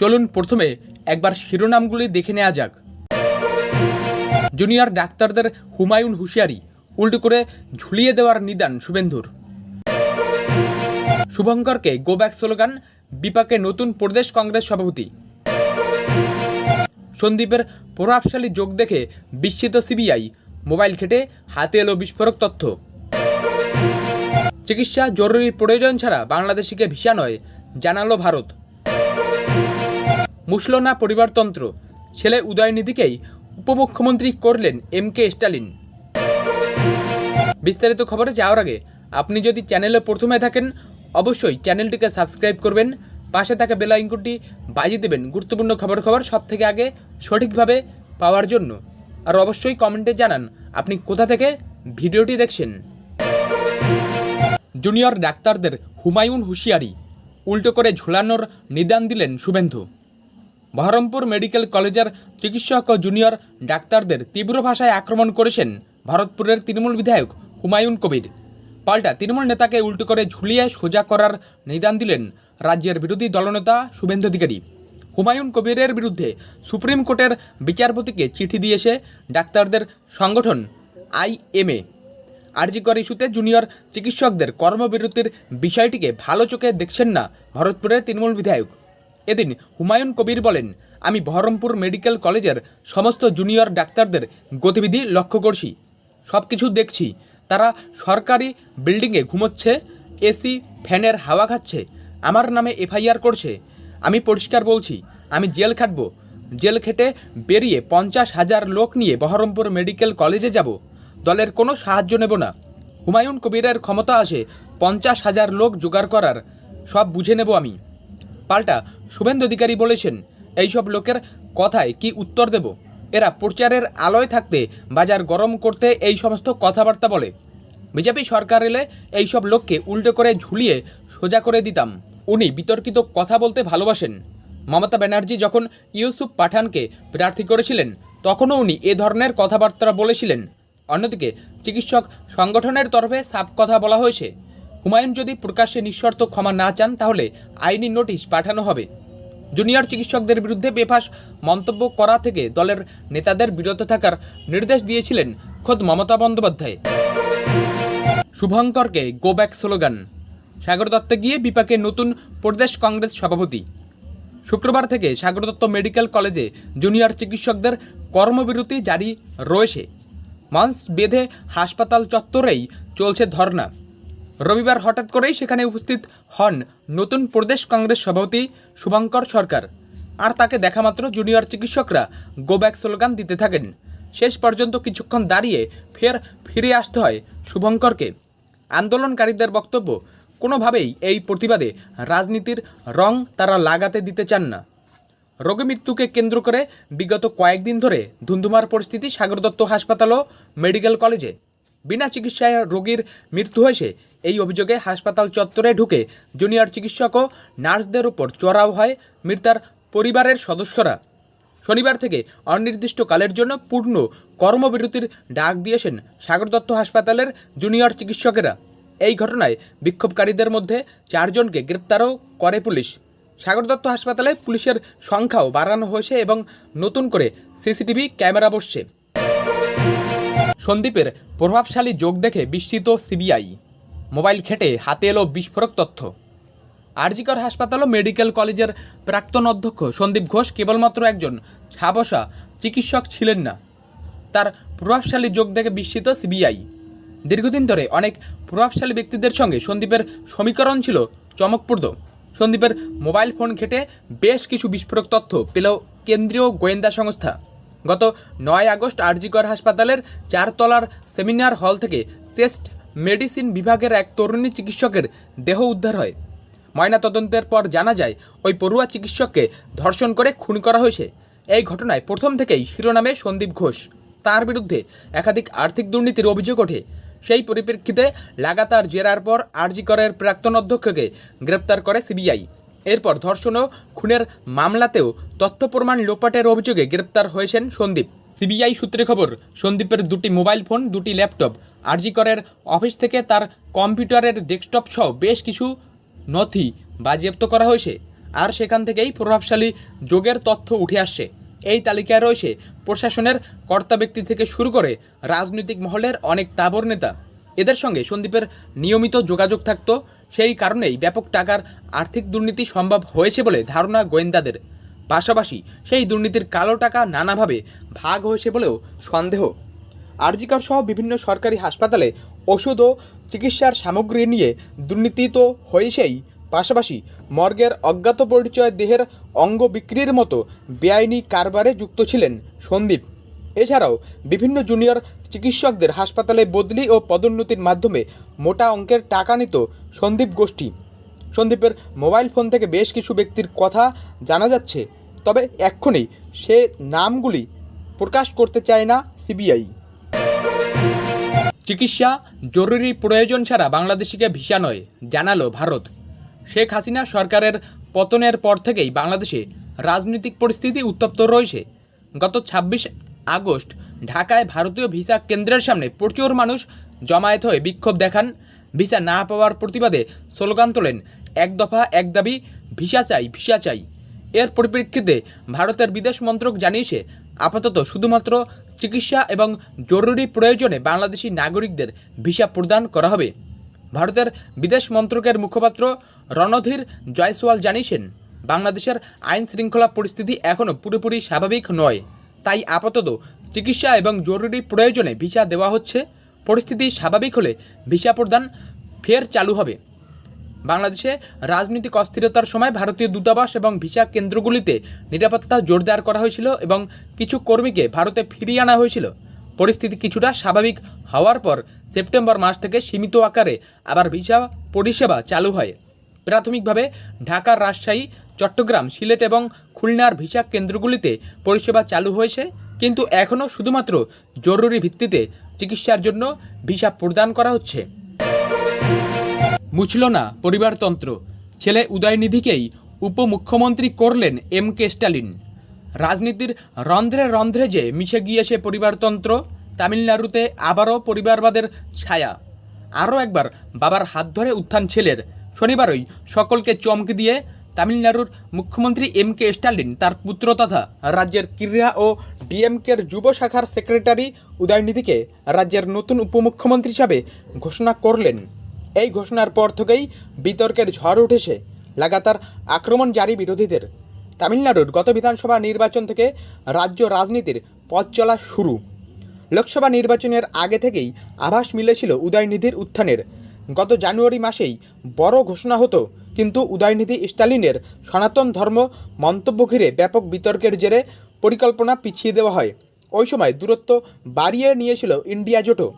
চলুন প্রথমে একবার শিরোনামগুলি দেখে নেওয়া যাক। জুনিয়র ডাক্তারদের হুমায়ুন হুঁশিয়ারি উল্টো করে ঝুলিয়ে দেওয়ার নিদান শুভেন্দুর। শুভঙ্করকে গো ব্যাক স্লোগান বিপাকে নতুন প্রদেশ কংগ্রেস সভাপতি। সন্দীপের প্রভাবশালী যোগ দেখে বিস্মিত সিবিআই, মোবাইল ঘেটে হাতে এলো বিস্ফোরক তথ্য। চিকিৎসা জরুরি প্রয়োজন ছাড়া বাংলাদেশিকে ভিসা নয়, জানালো ভারত। মুসল না পরিবারতন্ত্র। ছেলে উদয়নিধিকেই উপমুখ্যমন্ত্রী করলেন এম কে স্টালিন। বিস্তারিত খবরে যাওয়ার আগে, আপনি যদি চ্যানেলে প্রথমে থাকেন, অবশ্যই চ্যানেলটিকে সাবস্ক্রাইব করবেন, পাশে থাকা বেল আইকনটি বাজিয়ে দেবেন গুরুত্বপূর্ণ খবর খবর সব থেকে আগে সঠিকভাবে পাওয়ার জন্য। আর অবশ্যই কমেন্টে জানান, আপনি কোথা থেকে ভিডিওটি দেখছেন। জুনিয়র ডাক্তারদের হুমায়ুন হুঁশিয়ারি, উল্টো করে ঝুলানোর নিদান দিলেন শুভেন্দু। বহরমপুর মেডিকেল কলেজের চিকিৎসক ও জুনিয়র ডাক্তারদের তীব্র ভাষায় আক্রমণ করেছেন ভারতপুরের তৃণমূল বিধায়ক হুমায়ুন কবির। পাল্টা তৃণমূল নেতাকে উল্টো করে ঝুলিয়ে সোজা করার নিদান দিলেন রাজ্যের বিরোধী দলনেতা শুভেন্দু অধিকারী। হুমায়ুন কবিরের বিরুদ্ধে সুপ্রিম কোর্টের বিচারপতিকে চিঠি দিয়েছে ডাক্তারদের সংগঠন আইএমএ আরজিকর ইস্যুতে জুনিয়র চিকিৎসকদের কর্মবিরতির বিষয়টিকে ভালো চোখে দেখছেন না ভরতপুরের তৃণমূল বিধায়ক। এদিন হুমায়ুন কবির বলেন, আমি বহরমপুর মেডিকেল কলেজের সমস্ত জুনিয়র ডাক্তারদের গতিবিধি লক্ষ্য করছি। সব কিছু দেখছি। তারা সরকারি বিল্ডিংয়ে ঘুমোচ্ছে, এসি, ফ্যানের হাওয়া খাচ্ছে, আমার নামে এফআইআর করছে। আমি পরিষ্কার বলছি, আমি জেল খাটবো। জেল খেটে বেরিয়ে পঞ্চাশ হাজার লোক নিয়ে বহরমপুর মেডিকেল কলেজে যাব। দলের কোনো সাহায্য নেব না। হুমায়ুন কবিরের ক্ষমতা আছে পঞ্চাশ হাজার লোক জোগাড় করার। সব বুঝে নেব আমি। পাল্টা শুভেন্দু অধিকারী বলেছেন, এইসব লোকের কথায় কি উত্তর দেব? এরা প্রচারের আলোয় থাকতে, বাজার গরম করতে এই সমস্ত কথাবার্তা বলে। বিজেপি সরকার এলে এইসব লোককে উল্টো করে ঝুলিয়ে সোজা করে দিতাম। উনি বিতর্কিত কথা বলতে ভালোবাসেন। মমতা ব্যানার্জি যখন ইউসুফ পাঠানকে প্রার্থী করেছিলেন, তখনও উনি এ ধরনের কথাবার্তা বলেছিলেন। অন্যদিকে চিকিৎসক সংগঠনের তরফে সাপ কথা বলা হয়েছে, হুমায়ুন যদি প্রকাশ্যে নিঃশর্ত ক্ষমা না চান, তাহলে আইনি নোটিশ পাঠানো হবে। জুনিয়র চিকিৎসকদের বিরুদ্ধে বেফাস মন্তব্য করা থেকে দলের নেতাদের বিরত থাকার নির্দেশ দিয়েছিলেন খোদ মমতা বন্দ্যোপাধ্যায়। শুভঙ্করকে গো ব্যাক স্লোগান সাগর দত্তে গিয়ে বিপাকে নতুন প্রদেশ কংগ্রেস সভাপতি। শুক্রবার থেকে সাগর দত্ত মেডিকেল কলেজে জুনিয়র চিকিৎসকদের কর্মবিরতি জারি রয়েছে। মঞ্চ বেঁধে হাসপাতাল চত্বরেই চলছে ধর্না রবিবার হঠাৎ করেই সেখানে উপস্থিত হন নতুন প্রদেশ কংগ্রেস সভাপতি শুভঙ্কর সরকার। আর তাকে দেখামাত্র জুনিয়র চিকিৎসকরা গো ব্যাক স্লোগান দিতে থাকেন। শেষ পর্যন্ত কিছুক্ষণ দাঁড়িয়ে ফের ফিরে আসতে হয় শুভঙ্করকে। আন্দোলনকারীদের বক্তব্য, কোনোভাবেই এই প্রতিবাদে রাজনীতির রং তারা লাগাতে দিতে চান না। রোগী মৃত্যুকে কেন্দ্র করে বিগত কয়েকদিন ধরে ধুন্ধুমার পরিস্থিতি সাগর দত্ত হাসপাতাল ও মেডিকেল কলেজে। বিনা চিকিৎসায় রোগীর মৃত্যু হয়েছে এই অভিযোগে হাসপাতাল চত্বরে ঢুকে জুনিয়র চিকিৎসক ও নার্সদের উপর চড়াও হয় মৃতার পরিবারের সদস্যরা। শনিবার থেকে অনির্দিষ্টকালের জন্য পূর্ণ কর্মবিরতির ডাক দিয়েছেন সাগর দত্ত হাসপাতালের জুনিয়র চিকিৎসকেরা। এই ঘটনায় বিক্ষোভকারীদের মধ্যে চারজনকে গ্রেপ্তারও করে পুলিশ। সাগর দত্ত হাসপাতালে পুলিশের সংখ্যাও বাড়ানো হয়েছে এবং নতুন করে সিসিটিভি ক্যামেরা বসছে। সন্দীপের প্রভাবশালী যোগ দেখে বিস্মিত সিবিআই। মোবাইল ঘেটে হাতে এলো বিস্ফোরক তথ্য। আরজিকর হাসপাতাল ও মেডিকেল কলেজের প্রাক্তন অধ্যক্ষ সন্দীপ ঘোষ কেবলমাত্র একজন। ছাবসা চিকিৎসক ছিলেন না। তার প্রভাবশালী যোগ দেখে বিস্মিত সিবিআই। দীর্ঘদিন ধরে অনেক প্রভাবশালী ব্যক্তিদের সঙ্গে সন্দীপের সমীকরণ ছিল চমকপ্রদ। সন্দীপের মোবাইল ফোন ঘেটে বেশ কিছু বিস্ফোরক তথ্য পেল কেন্দ্রীয় গোয়েন্দা সংস্থা। গত নয় আগস্ট আরজিকর হাসপাতালের চারতলার সেমিনার হল থেকে চেস্ট মেডিসিন বিভাগের এক তরুণী চিকিৎসকের দেহ উদ্ধার হয়। ময়নাতদন্তের পর জানা যায়, ওই পড়ুয়া চিকিৎসককে ধর্ষণ করে খুন করা হয়েছে। এই ঘটনায় প্রথম থেকেই শিরোনামে সন্দীপ ঘোষ। তার বিরুদ্ধে একাধিক আর্থিক দুর্নীতির অভিযোগ ওঠে। সেই পরিপ্রেক্ষিতে লাগাতার জেরার পর আরজি করের প্রাক্তন অধ্যক্ষকে গ্রেপ্তার করে সিবিআই। এরপর ধর্ষণ ও খুনের মামলাতেও তথ্য প্রমাণ লোপাটের অভিযোগে গ্রেপ্তার হয়েছেন সন্দীপ। সিবিআই সূত্রে খবর, সন্দীপের দুটি মোবাইল ফোন, দুটি ল্যাপটপ আরজি করের অফিস থেকে তার কম্পিউটারের ডেস্কটপ সহ বেশ কিছু নথি বাজেয়াপ্ত করা হয়েছে। আর সেখান থেকেই প্রভাবশালী যোগের তথ্য উঠে আসছে। এই তালিকায় রয়েছে প্রশাসনের কর্তা ব্যক্তি থেকে শুরু করে রাজনৈতিক মহলের অনেক তাবর নেতা। এদের সঙ্গে সন্দীপের নিয়মিত যোগাযোগ থাকতো। সেই কারণেই ব্যাপক টাকার আর্থিক দুর্নীতি সম্ভব হয়েছে বলে ধারণা গোয়েন্দাদের। পাশাপাশি সেই দুর্নীতির কালো টাকা নানাভাবে ভাগ হয়েছে বলেও সন্দেহ। আরজিকর সহ বিভিন্ন সরকারি হাসপাতালে ওষুধ ও চিকিৎসার সামগ্রী নিয়ে দুর্নীতি তো হয়েছেই, পাশাপাশি মর্গের অজ্ঞাত পরিচয় দেহের অঙ্গ বিক্রির মতো বেআইনি কারবারে যুক্ত ছিলেন সন্দীপ। এছাড়াও বিভিন্ন জুনিয়র চিকিৎসকদের হাসপাতালে বদলি ও পদোন্নতির মাধ্যমে মোটা অঙ্কের টাকা নিত সন্দীপ গোষ্ঠী। সন্দীপের মোবাইল ফোন থেকে বেশ কিছু ব্যক্তির কথা জানা যাচ্ছে তবে এক্ষুনি সে নামগুলি প্রকাশ করতে চায় না সিবিআই। চিকিৎসা জরুরি প্রয়োজন ছাড়া বাংলাদেশিকে ভিসা নয়, জানালো ভারত। শেখ হাসিনা সরকারের পতনের পর থেকেই বাংলাদেশে রাজনৈতিক পরিস্থিতি উত্তপ্ত রয়েছে। গত ছাব্বিশ আগস্ট ঢাকায় ভারতীয় ভিসা কেন্দ্রের সামনে প্রচুর মানুষ জমায়েত হয়ে বিক্ষোভ দেখান। ভিসা না পাওয়ার প্রতিবাদে স্লোগান তোলেন, এক দফা এক দাবি, ভিসা চাই ভিসা চাই। এর পরিপ্রেক্ষিতে ভারতের বিদেশ মন্ত্রক জানিয়েছে, আপাতত শুধুমাত্র চিকিৎসা এবং জরুরি প্রয়োজনে বাংলাদেশি নাগরিকদের ভিসা প্রদান করা হবে। ভারতের বিদেশ মন্ত্রকের মুখপাত্র রণধীর জয়সওয়াল জানিয়েছেন, বাংলাদেশের আইন শৃঙ্খলা পরিস্থিতি এখনও পুরোপুরি স্বাভাবিক নয়। তাই আপাতত চিকিৎসা এবং জরুরি প্রয়োজনে ভিসা দেওয়া হচ্ছে। পরিস্থিতি স্বাভাবিক হলে ভিসা প্রদান ফের চালু হবে। বাংলাদেশে রাজনৈতিক অস্থিরতার সময় ভারতীয় দূতাবাস এবং ভিসা কেন্দ্রগুলিতে নিরাপত্তা জোরদার করা হয়েছিল এবং কিছু কর্মীকে ভারতে ফিরিয়ে আনা হয়েছিল। পরিস্থিতি কিছুটা স্বাভাবিক হওয়ার পর সেপ্টেম্বর মাস থেকে সীমিত আকারে আবার ভিসা পরিষেবা চালু হয়। প্রাথমিকভাবে ঢাকার রাজশাহী, চট্টগ্রাম, সিলেট এবং খুলনার ভিসা কেন্দ্রগুলিতে পরিষেবা চালু হয়েছে, কিন্তু এখনও শুধুমাত্র জরুরি ভিত্তিতে চিকিৎসার জন্য ভিসা প্রদান করা হচ্ছে। মুছল না পরিবারতন্ত্র। ছেলে উদয়নিধিকেই উপমুখ্যমন্ত্রী করলেন এম কে স্টালিন। রাজনীতির রন্ধ্রে রন্ধ্রে যে মিশে গিয়েছে পরিবারতন্ত্র, তামিলনাড়ুতে আবারও পরিবারবাদের ছায়া। আরও একবার বাবার হাত ধরে উত্থান ছেলের। শনিবারই সকলকে চমকে দিয়ে তামিলনাড়ুর মুখ্যমন্ত্রী এম কে স্টালিন, তার পুত্র তথা রাজ্যের ক্রীড়া ও ডিএমকের যুব শাখার সেক্রেটারি উদয়নিধিকে রাজ্যের নতুন উপমুখ্যমন্ত্রী হিসাবে ঘোষণা করলেন। এই ঘোষণার পর থেকেই বিতর্কের ঝড় উঠেছে। লাগাতার আক্রমণ জারি বিরোধীদের। তামিলনাড়ুর গত বিধানসভা নির্বাচন থেকে রাজ্য রাজনীতির পথ চলা শুরু। লোকসভা নির্বাচনের আগে থেকেই আভাস মিলেছিল উদয়নিধির উত্থানের। গত জানুয়ারি মাসেই বড় ঘোষণা হতো, কিন্তু উদয়নিধি স্টালিনের সনাতন ধর্ম মন্তব্য ঘিরে ব্যাপক বিতর্কের জেরে পরিকল্পনা পিছিয়ে দেওয়া হয়। ওই সময় দূরত্ব বাড়িয়ে নিয়েছিল ইন্ডিয়া জোটও।